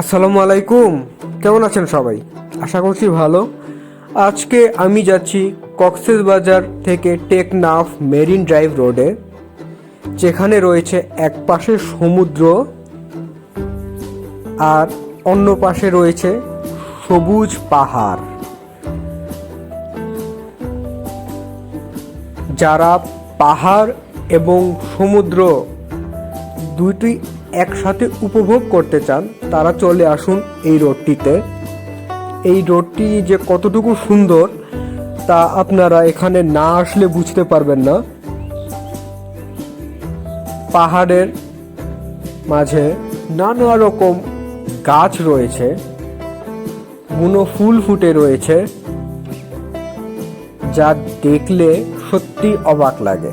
আসসালামু আলাইকুম। কেমন আছেন সবাই? আশা করছি ভালো। আজকে আমি যাচ্ছি কক্সেস বাজার থেকে টেকনাফ মেরিন ড্রাইভ রোডে, যেখানে রয়েছে এক পাশে সমুদ্র আর অন্য পাশে রয়েছে সবুজ পাহাড়। যারা পাহাড় এবং সমুদ্র দুইটি একসাথে উপভোগ করতে চান, তারা চলে আসুন এই রোডটিতে। এই রোডটি যে কতটুকু সুন্দর, তা আপনারা এখানে না আসলে বুঝতে পারবেন না। পাহাড়ের মাঝে নানা রকম গাছ রয়েছে, বুনো ফুল ফুটে রয়েছে, যা দেখলে সত্যি অবাক লাগে।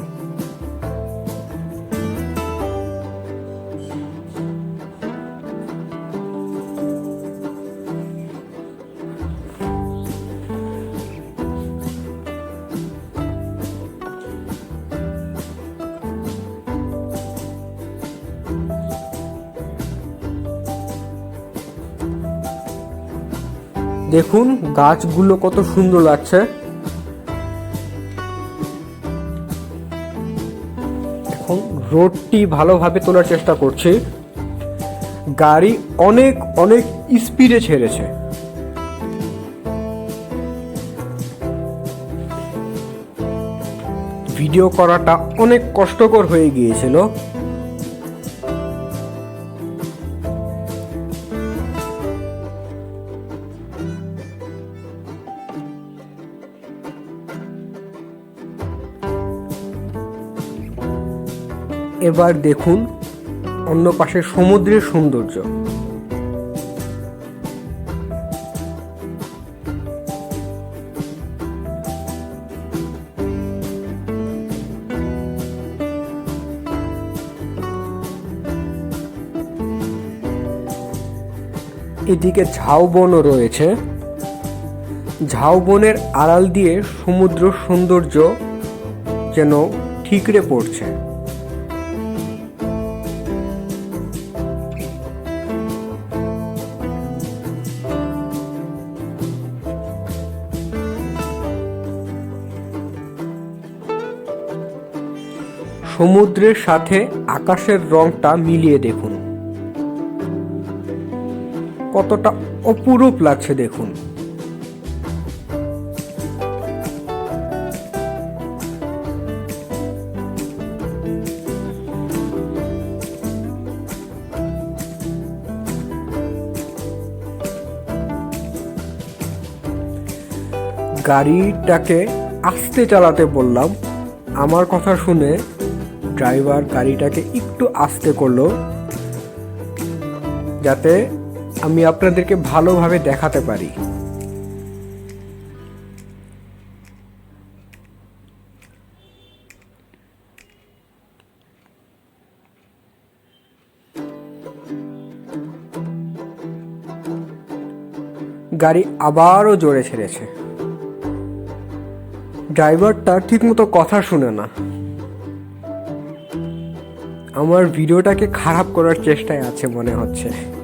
দেখুন, গাছগুলো কত সুন্দর লাগছে। এখন রোডটি ভালোভাবে তোলার চেষ্টা করছি। গাড়ি অনেক অনেক স্পিডে ছেড়েছে। ভিডিও করাটা অনেক কষ্টকর হয়ে গিয়েছিল। এবার দেখুন অন্য পাশে সমুদ্রের সৌন্দর্য। এদিকে ঝাউবনও রয়েছে। ঝাউবনের আড়াল দিয়ে সমুদ্র সৌন্দর্য যেন ঠিকরে পড়ছে। সমুদ্রের সাথে আকাশের রংটা মিলিয়ে দেখুন। কতটা অপরূপ লাগছে দেখুন। গাড়িটাকে আস্তে চালাতে বললাম। আমার কথা শুনে ড্রাইভার গাড়িটাকে একটু আস্তে করল, যাতে আমি আপনাদেরকে ভালোভাবে দেখাতে পারি। গাড়ি আবারও জোরে ছেড়েছে। ড্রাইভারটা ঠিকমতো কথা শুনে না। আমার ভিডিওটাকে খারাপ করার চেষ্টায় আছে মনে হচ্ছে।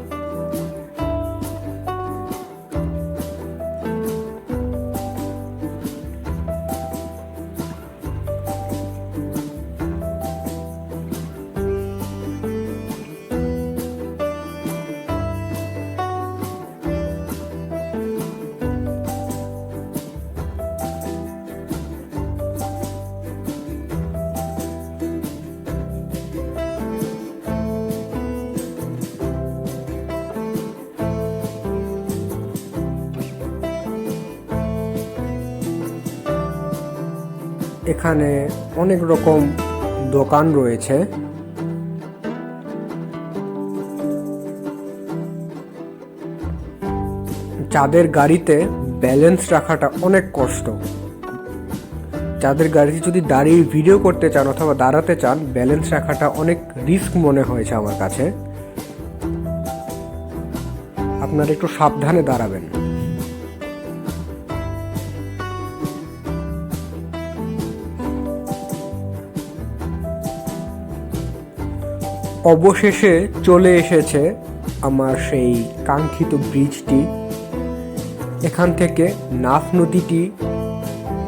এখানে অনেক রকম দোকান রয়েছে। যাদের গাড়িতে ব্যালেন্স রাখাটা অনেক কষ্ট। যাদের গাড়িতে যদি দাঁড়িয়ে ভিডিও করতে চান অথবা দাঁড়াতে চান ব্যালেন্স রাখাটা অনেক রিস্ক মনে হয়েছে আমার কাছে। আপনারা একটু সাবধানে দাঁড়াবেন। অবশেষে চলে এসেছে আমার সেই কাঙ্ক্ষিত ব্রিজটি। এখান থেকে নাফ নদীটি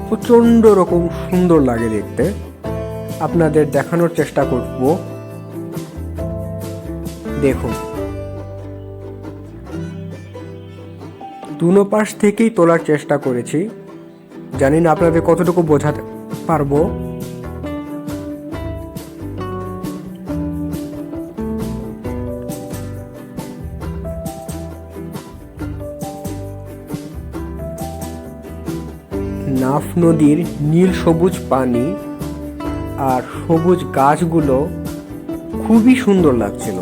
প্রচণ্ড রকম সুন্দর লাগে দেখতে। আপনাদের দেখানোর চেষ্টা করব। দেখুন। দুনো পাশ থেকেই তোলার চেষ্টা করেছি। জানি না আপনাদের কতটুকু বোঝাতে পারব। নাফ নদীর নীল সবুজ পানি আর সবুজ গাছগুলো খুবই সুন্দর লাগছিল।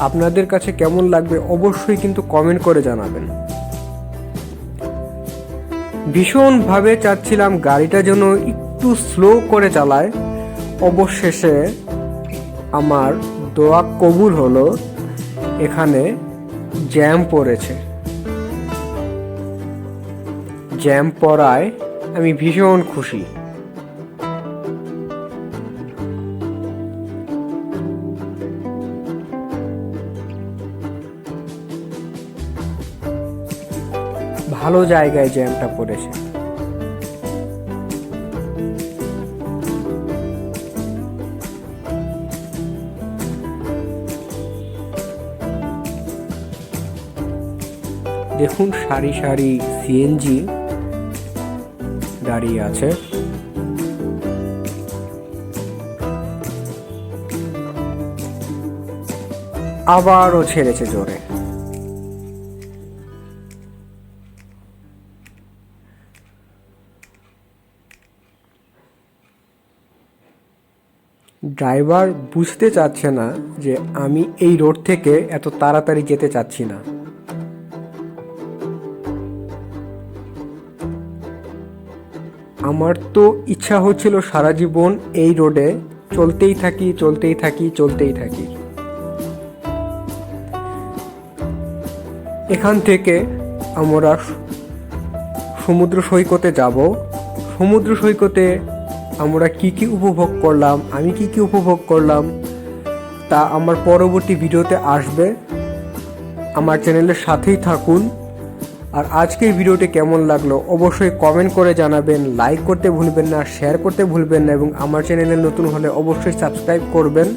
আপনাদের কাছে কেমন লাগবে অবশ্যই কিন্তু কমেন্ট করে জানাবেন। ভীষণভাবে চাচ্ছিলাম গাড়িটা যেন একটু স্লো করে চালায়। অবশেষে আমার দোয়া কবুল হলো। এখানে জ্যাম পড়েছে। জ্যাম পড়ায় আমি ভীষণ খুশি। ভালো জায়গায় জ্যামটা পড়েছে। দেখুন সারি সারি সিএনজি দাঁড়িয়ে আছে। আবারও ছেড়েছে জোরে। ড্রাইভার বুঝতে চাচ্ছে না যে আমি এই রোড থেকে এত তাড়াতাড়ি যেতে চাচ্ছি না। আমার তো ইচ্ছা হচ্ছিল সারা জীবন এই রোডে চলতেই থাকি চলতেই থাকি চলতেই থাকি। এখান থেকে আমরা সমুদ্র সৈকতে যাব। সমুদ্র সৈকতে আমরা কি কি উপভোগ করলাম, আমি কি কি উপভোগ করলাম, তা আমার পরবর্তী ভিডিওতে আসবে। আমার চ্যানেলের সাথেই থাকুন। আর আজকের ভিডিওটি কেমন লাগল অবশ্যই কমেন্ট করে জানাবেন লাইক করতে ভুলবেন না শেয়ার করতে ভুলবেন না এবং আমার চ্যানেলে নতুন হলে অবশ্যই সাবস্ক্রাইব করবেন।